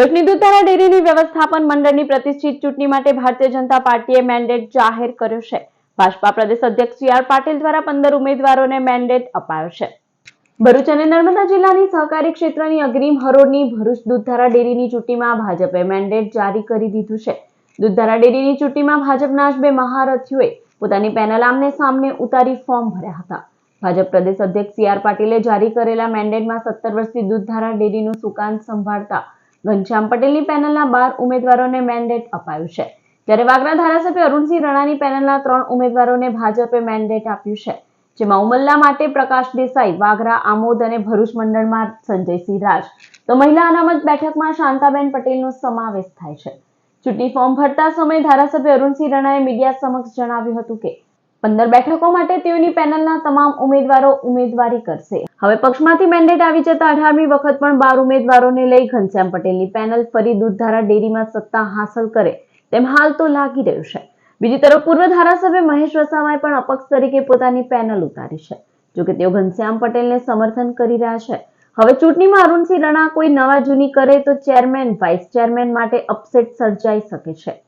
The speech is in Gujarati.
ભુજની દૂધધારા ડેરીની વ્યવસ્થાપન મંડળની પ્રતિષ્ઠિત ચૂંટણી માટે ભારતીય જનતા પાર્ટીએ મેન્ડેટ જાહેર કર્યો છે. ભાજપા પ્રદેશ અધ્યક્ષ સી આર પાટીલ દ્વારા પંદર ઉમેદવારોને મેન્ડેટ અપાયો છે. ભરૂચ અને નર્મદા જિલ્લાની સહકારી ક્ષેત્રની અગ્રીમ હરોળની ભરૂચ દૂધધારા ડેરીની ચૂંટણીમાં ભાજપે મેન્ડેટ જારી કરી દીધું છે. દૂધધારા ડેરીની ચૂંટણીમાં ભાજપના જ બે મહારથીઓએ પોતાની પેનલ આમને સામને ઉતારી ફોર્મ ભર્યા હતા. ભાજપ પ્રદેશ અધ્યક્ષ સી આર પાટીલે જારી કરેલા મેન્ડેટમાં સત્તર વર્ષથી દૂધધારા ડેરીનું સુકાન સંભાળતા ઘનશ્યામ પટેલની પેનલના બાર ઉમેદવારોને મેન્ડેટ અપાયું છે. જ્યારે વાગરા ધારાસભ્ય અરુણસિંહ રણાની પેનલના ત્રણ ઉમેદવારોને ભાજપે મેન્ડેટ આપ્યું છે. જેમાં ઉમલ્લા માટે પ્રકાશ દેસાઈ, વાગરા, આમોદ અને ભરૂચ મંડળમાં સંજયસિંહ રાજ. તો મહિલા અનામત બેઠકમાં શાંતાબેન પટેલનો સમાવેશ થાય છે. ચૂંટણી ફોર્મ ભરતા સમયે ધારાસભ્ય અરુણસિંહ રણાએ મીડિયા સમક્ષ જણાવ્યું હતું કે પંદર બેઠકો માટે તેઓની પેનલના તમામ ઉમેદવારો ઉમેદવારી કરશે. હવે પક્ષમાંથી મેન્ડેટ આવી જતા અઢારમી વખત પણ બાર ઉમેદવારોને લઈ ઘનશ્યામ પટેલની પેનલ ફરી દૂધધારા ડેરીમાં સત્તા હાંસલ કરે, તેમ હાલ તો લાગી રહ્યું છે. બીજી તરફ પૂર્વ ધારાસભ્ય મહેશ વસાવાએ પણ અપક્ષ તરીકે પોતાની પેનલ ઉતારી છે. જોકે તેઓ ઘનશ્યામ પટેલને સમર્થન કરી રહ્યા છે. હવે ચૂંટણીમાં અરુણસિંહ રણા કોઈ નવા જૂની કરે તો ચેરમેન, વાઇસ ચેરમેન માટે અપસેટ સર્જાઈ શકે છે.